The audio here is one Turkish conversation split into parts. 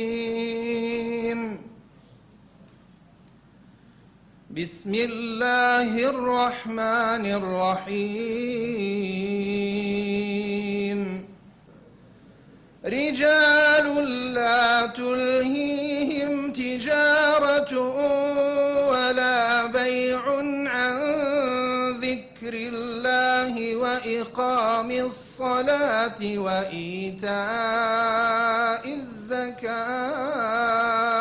الرجيم بسم الله الرحمن الرحيم. رجال لا تلهيهم تجارة ولا بيع عن ذكر الله وإقام الصلاة وإيتاء الزكاة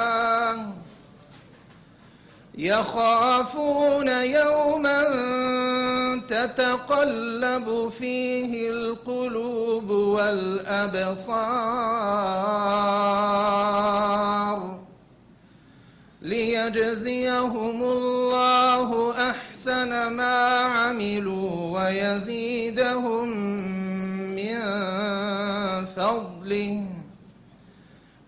يخافون يوما تتقلب فيه القلوب والأبصار. ليجزيهم الله أحسن ما عملوا ويزيدهم من فضله.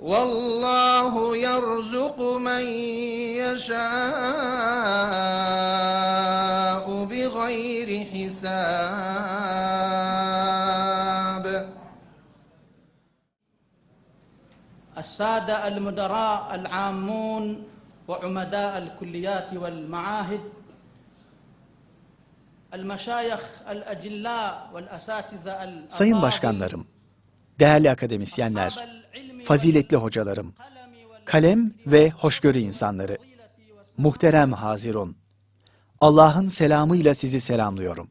والله يرزق من يشاء بغير حساب. السادة المدراء العامون وعمداء الكليات والمعاهد. المشايخ الأجلاء والأساتذة Sayın başkanlarım, değerli akademisyenler, faziletli hocalarım, kalem ve hoşgörü insanları, muhterem Hazirun, Allah'ın selamıyla sizi selamlıyorum.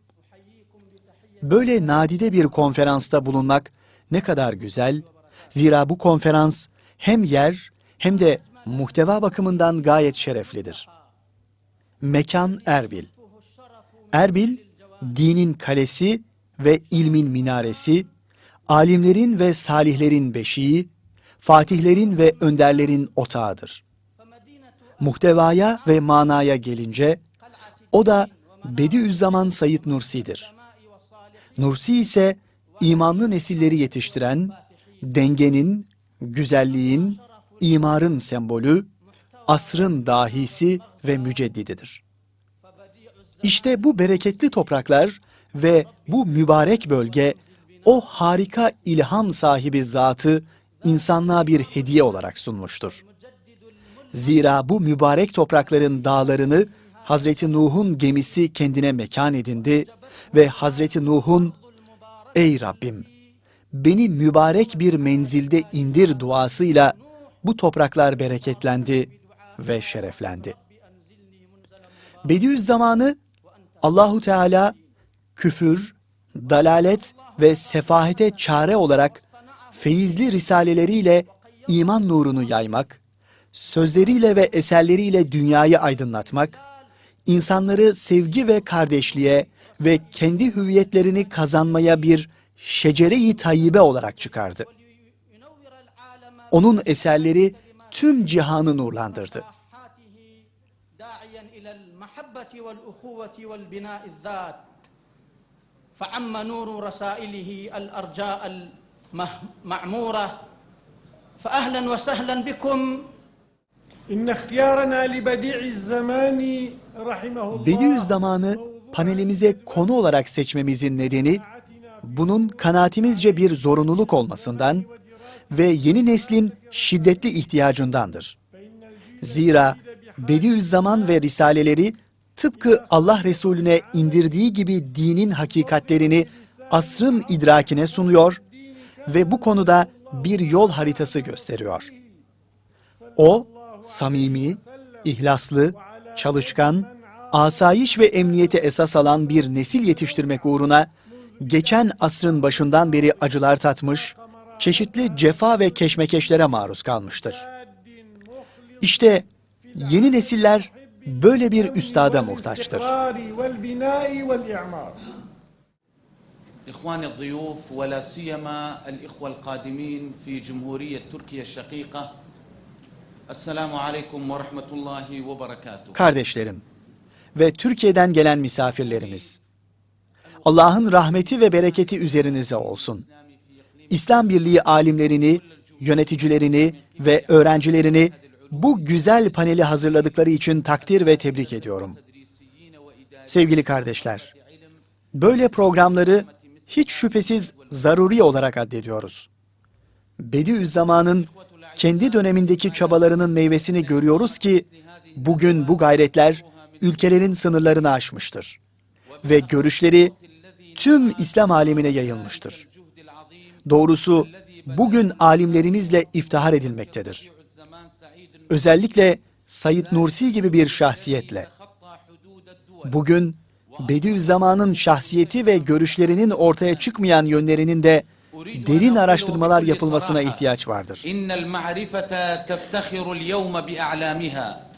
Böyle nadide bir konferansta bulunmak ne kadar güzel, zira bu konferans hem yer hem de muhteva bakımından gayet şereflidir. Mekan Erbil Erbil, dinin kalesi ve ilmin minaresi, alimlerin ve salihlerin beşiği, fatihlerin ve önderlerin otağıdır. Muhtevaya ve manaya gelince, o da Bediüzzaman Said Nursi'dir. Nursi ise imanlı nesilleri yetiştiren, dengenin, güzelliğin, imarın sembolü, asrın dahisi ve müceddididir. İşte bu bereketli topraklar ve bu mübarek bölge o harika ilham sahibi zatı insanlığa bir hediye olarak sunmuştur. Zira bu mübarek toprakların dağlarını Hazreti Nuh'un gemisi kendine mekan edindi ve Hazreti Nuh'un "Ey Rabbim, beni mübarek bir menzilde indir" duasıyla bu topraklar bereketlendi ve şereflendi. Bediüzzaman'ı Allahu Teala küfür, dalalet ve sefahete çare olarak feyizli risaleleriyle iman nurunu yaymak, sözleriyle ve eserleriyle dünyayı aydınlatmak, insanları sevgi ve kardeşliğe ve kendi hüviyetlerini kazanmaya bir şecere-i tayyibe olarak çıkardı. Onun eserleri tüm cihanı nurlandırdı. صفحاته داعيا إلى المحبة والأخوة والبناء الذات فعم نور رسائله الأرجاء المعمورة فأهلا وسهلا بكم إن اختيارنا لبديع الزمان رحمه الله Bediüzzaman'ı panelimize konu olarak seçmemizin nedeni bunun kanaatimizce bir zorunluluk olmasından ve yeni neslin şiddetli ihtiyacındandır. Zira Bediüzzaman ve risaleleri tıpkı Allah Resulüne indirdiği gibi dinin hakikatlerini asrın idrakine sunuyor ve bu konuda bir yol haritası gösteriyor. O, samimi, ihlaslı, çalışkan, asayiş ve emniyete esas alan bir nesil yetiştirmek uğruna geçen asrın başından beri acılar tatmış, çeşitli cefa ve keşmekeşlere maruz kalmıştır. İşte yeni nesiller böyle bir üstada muhtaçtır. والاستقرار والبناء والإعمار إخواني الضيوف ولا سيما الإخوة القادمين في جمهورية تركيا الشقيقة السلام عليكم ورحمة الله وبركاته Kardeşlerim ve Türkiye'den gelen misafirlerimiz. Allah'ın rahmeti ve bereketi üzerinize olsun. İslam Birliği alimlerini, yöneticilerini ve öğrencilerini bu güzel paneli hazırladıkları için takdir ve tebrik ediyorum. Sevgili kardeşler, böyle programları hiç şüphesiz zaruri olarak addediyoruz. Bediüzzaman'ın kendi dönemindeki çabalarının meyvesini görüyoruz ki bugün bu gayretler ülkelerin sınırlarını aşmıştır ve görüşleri tüm İslam alemine yayılmıştır. Doğrusu bugün alimlerimizle iftihar edilmektedir. Özellikle Said Nursi gibi bir şahsiyetle. Bugün Bediüzzaman'ın şahsiyeti ve görüşlerinin ortaya çıkmayan yönlerinin de derin araştırmalar yapılmasına ihtiyaç vardır. İnnel ma'rifete teftehirul yevme bi a'lamiha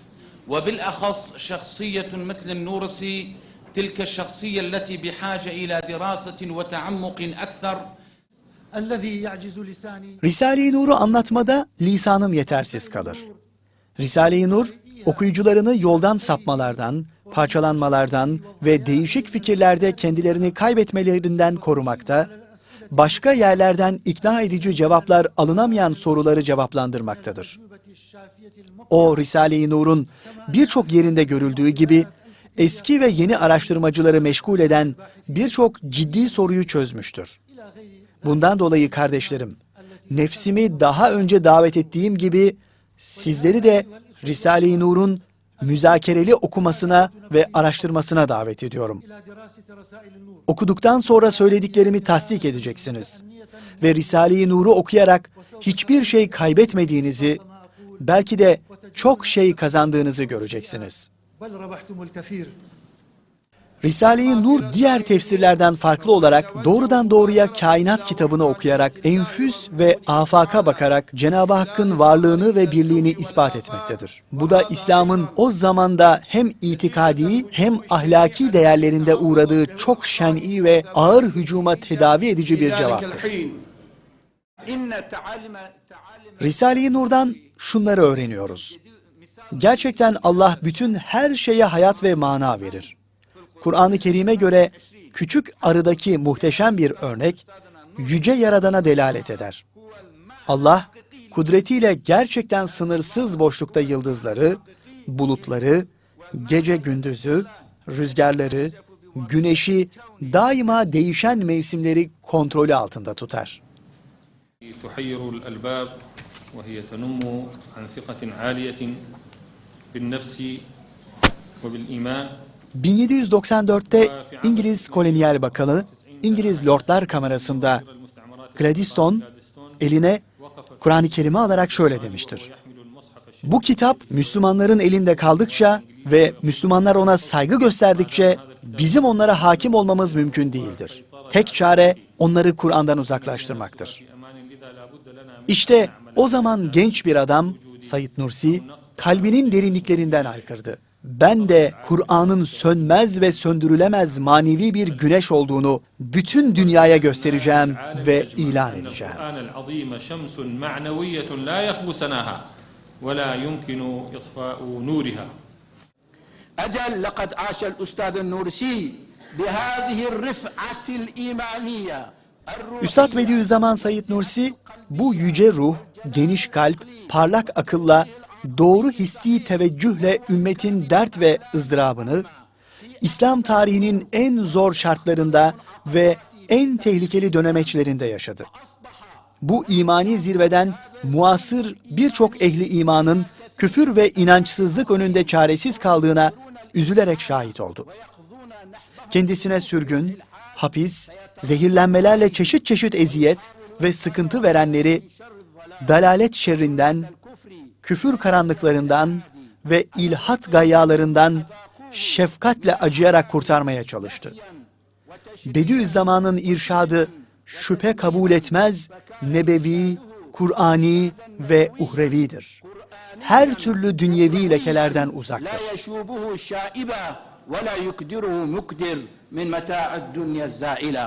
ve bil ahas şahsiyetun mitlin nursi tilke şahsiye alleti bihace ila dirasetin ve teammukin ekser Risale-i Nur'u anlatmada lisanım yetersiz kalır. Risale-i Nur, okuyucularını yoldan sapmalardan, parçalanmalardan ve değişik fikirlerde kendilerini kaybetmelerinden korumakta, başka yerlerden ikna edici cevaplar alınamayan soruları cevaplandırmaktadır. O Risale-i Nur'un birçok yerinde görüldüğü gibi eski ve yeni araştırmacıları meşgul eden birçok ciddi soruyu çözmüştür. Bundan dolayı kardeşlerim, nefsimi daha önce davet ettiğim gibi sizleri de Risale-i Nur'un müzakereli okumasına ve araştırmasına davet ediyorum. Okuduktan sonra söylediklerimi tasdik edeceksiniz ve Risale-i Nur'u okuyarak hiçbir şey kaybetmediğinizi, belki de çok şey kazandığınızı göreceksiniz. Risale-i Nur diğer tefsirlerden farklı olarak doğrudan doğruya kainat kitabını okuyarak, enfüs ve afaka bakarak Cenab-ı Hakk'ın varlığını ve birliğini ispat etmektedir. Bu da İslam'ın o zamanda hem itikadi hem ahlaki değerlerinde uğradığı çok şen'i ve ağır hücuma tedavi edici bir cevaptır. Risale-i Nur'dan şunları öğreniyoruz. Gerçekten Allah bütün her şeye hayat ve mana verir. Kur'an-ı Kerim'e göre küçük arıdaki muhteşem bir örnek yüce yaradana delalet eder. Allah kudretiyle gerçekten sınırsız boşlukta yıldızları, bulutları, gece gündüzü, rüzgarları, güneşi, daima değişen mevsimleri kontrolü altında tutar. تحير الألباب وهي تنم عن ثقة عالية بالنفس وبالإيمان 1794'te İngiliz Kolonyal Bakanı, İngiliz Lordlar Kamerası'nda Gladstone eline Kur'an-ı Kerim'i alarak şöyle demiştir. Bu kitap Müslümanların elinde kaldıkça ve Müslümanlar ona saygı gösterdikçe bizim onlara hakim olmamız mümkün değildir. Tek çare onları Kur'an'dan uzaklaştırmaktır. İşte o zaman genç bir adam Said Nursi kalbinin derinliklerinden aykırdı Ben de Kur'an'ın sönmez ve söndürülemez manevi bir güneş olduğunu bütün dünyaya göstereceğim ve ilan edeceğim. القرآن العظيم شمس معنوية لا يخبو سناها ولا يمكن إطفاء نورها أجل لقد عاش الأستاذ النورسي بهذه الرفعة الإيمانية الروحية Üstad Bediüzzaman Said Nursi bu yüce ruh, geniş kalp, parlak akılla, doğru hissi teveccühle ümmetin dert ve ızdırabını, İslam tarihinin en zor şartlarında ve en tehlikeli dönemeçlerinde yaşadı. Bu imani zirveden muasır birçok ehli imanın küfür ve inançsızlık önünde çaresiz kaldığına üzülerek şahit oldu. Kendisine sürgün, hapis, zehirlenmelerle çeşit çeşit eziyet ve sıkıntı verenleri dalalet şerrinden, küfür karanlıklarından ve ilhat gayyalarından şefkatle acıyarak kurtarmaya çalıştı. Bediüzzaman'ın irşadı şüphe kabul etmez, nebevi, Kur'ani ve uhrevidir. Her türlü dünyevi lekelerden uzaktır. لا يشوبه شائبة ولا يكدره مكدر من متاع الدنيا الزائلة